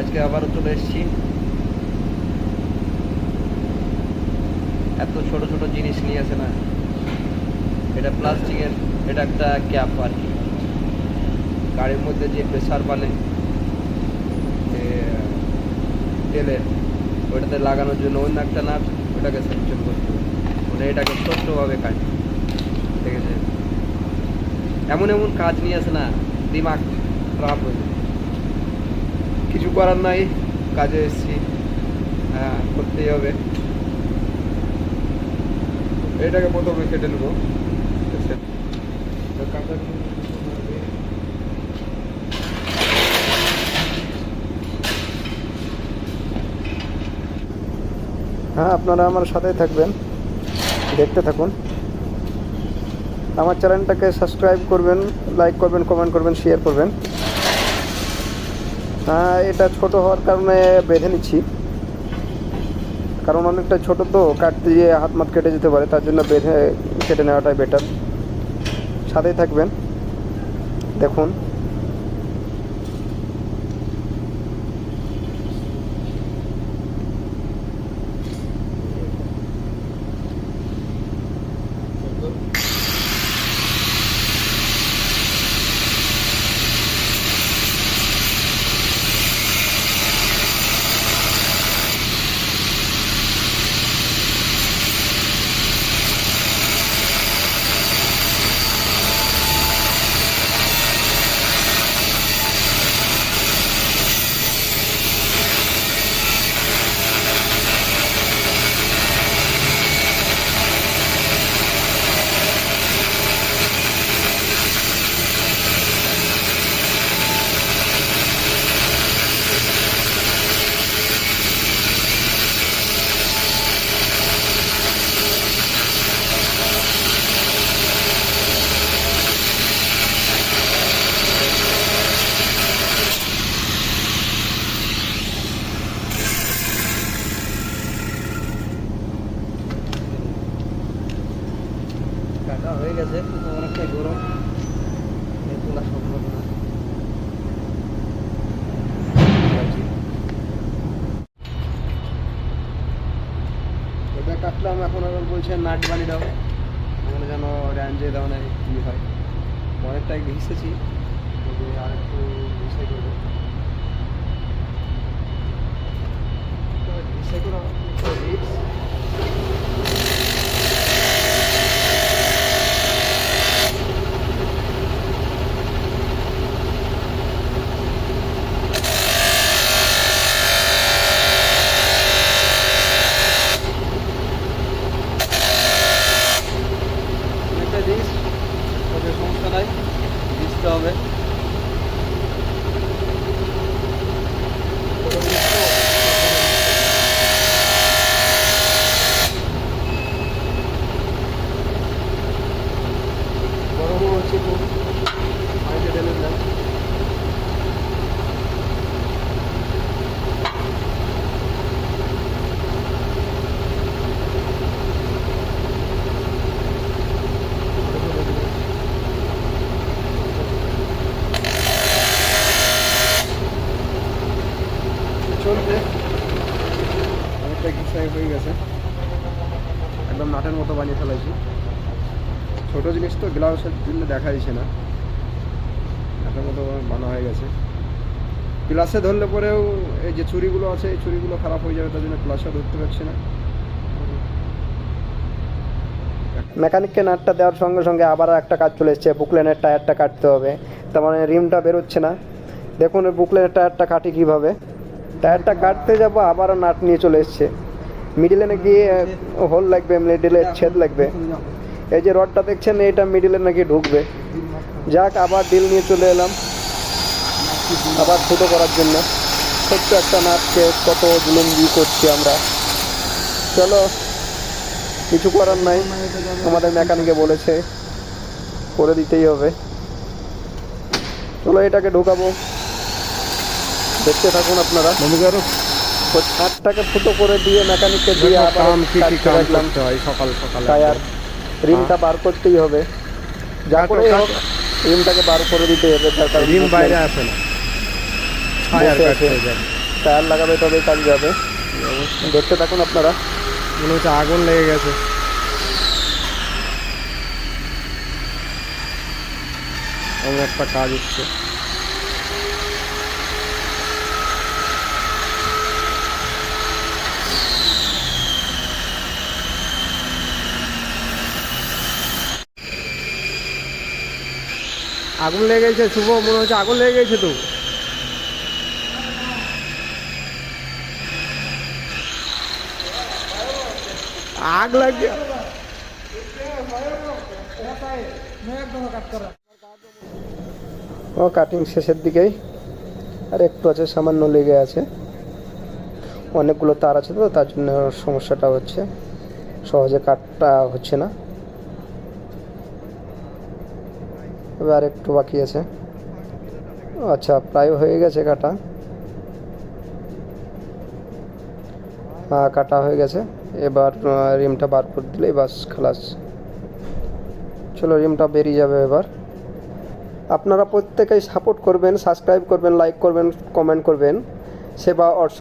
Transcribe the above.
আজকে আবারও চলে এত ছোট ছোট জিনিস নিয়ে না। এটা প্লাস্টিকের, এটা একটা ক্যাপ আর কি। গাড়ির মধ্যে যে প্রেসার বানে যে তেলের ওটাতে লাগানোর জন্য অন্য একটা নাট, ওটাকে সেকশন করতে হবে। মানে এটাকে ছোট্টভাবে কাটে ঠিক আছে? এমন এমন কাজ নিয়ে আসে না, দিমাগ খারাপ হয়ে যায়। কিছু করার নাই, কাজে এসেছি। হ্যাঁ করতেই হবে। এটাকে প্রথমে কেটে নেব। হ্যাঁ আপনারা আমার সাথেই থাকবেন। দেখতে থাকুন। আমার চ্যানেলটাকে সাবস্ক্রাইব করবেন, লাইক করবেন, কমেন্ট করবেন শেয়ার করবেন। এটা ছোট হওয়ার কারণে বেঁধে নিচ্ছি। কারণ অনেকটা ছোট তো কাটতে গিয়ে হাত মাত কেটে যেতে পারে, তার জন্য বেঁধে কেটে নেওয়াটাই বেটার সাথেই থাকবেন। দেখুন। কাটা হয়ে গেছে, কিন্তু অনেকটাই গরম। তোলা সম্ভব না এটা কাটলাম, এখন আবার বলছে নাট বানিয়ে দাও। মানে যেন র্যাঞ্জে দাও না কী হয়। অনেকটাই ঘিসেছি আর একটু ঘিসে করব তো ঘিসে করে একটু রিস্ক অনেকটা দিস ওদের সমস্যা নাই দিতে হবে গরমও হচ্ছে খুব পানিতে ঢেলে দিলাম অনেকটা হয়ে গেছে। একদম নাটের মতো বানিয়ে ফেলাইছি। ছোটো জিনিস তো গ্লাউসের জন্য দেখা যাচ্ছে না। নাটের মতো বানা হয়ে গেছে। গ্লাসে ধরলে পরেও এই যে চুরিগুলো আছে, এই চুরিগুলো খারাপ হয়ে যাবে, তার জন্য গ্লাসে ধরতে পারছি না। মেকানিককে নাটটা দেওয়ার সঙ্গে সঙ্গে আবার একটা কাজ চলে এসছে, বুকলেনের টায়ারটা কাটতে হবে। তার মানে রিমটা বেরোচ্ছে না। দেখুন বুকলেনের টায়ারটা কাটি কীভাবে। টায়ারটা কাটতে যাব, আবারও নাট নিয়ে চলে এসছে। মিডিলে নাকি হোল লাগবে মিডিলে ছেদ লাগবে। এই যে রডটা দেখছেন, এটা মিডিলে নাকি ঢুকবে। যাক, আবার ডিল নিয়ে চলে এলাম। আবার ছোটো করার জন্য। ছোট্ট একটা নাটকে কত জুলুম করছি আমরা। চলো, কিছু করার নাই। আমাদের মেকানিকে বলেছে, করে দিতেই হবে। চলো এটাকে ঢোকাবো। দেখতে থাকুন আপনারা। ছাদটাকে ফুটো করে দিয়ে মেকানিককে দিয়ে কাম কি কি কাম করতে হয়? সকাল সকাল টায়ার রিমটা বার করতেই হবে। যা করে হোক রিমটাকে বার করে দিতে হবে রিম বাইরে আসে না। ছায়ার কাটতে যাবে। টায়ার লাগাবে তবেই কাজ যাবে। দেখতে থাকুন আপনারা। মনে হচ্ছে আগুন লেগে গেছে। একটা কাজ হচ্ছে। আগুন লেগে গেছে, শুভ, মনে হচ্ছে আগুন লেগে গেছে তো। আগ লাগে ও কাটিং শেষের দিকেই। আর একটু আছে, সামান্য লেগে আছে। অনেকগুলো তার আছে তো, তার জন্য সমস্যাটা হচ্ছে। সহজে কাটটা হচ্ছে না। তবে আর একটু বাকি আছে। আচ্ছা প্রায় হয়ে গেছে কাটা। হ্যাঁ কাটা হয়ে গেছে। এবার রিমটা বার করে দিলেই বাস খালাস। চলো, রিমটা বেরিয়ে যাবে এবার। আপনারা প্রত্যেকেই সাপোর্ট করবেন সাবস্ক্রাইব করবেন লাইক করবেন কমেন্ট করবেন। সেবা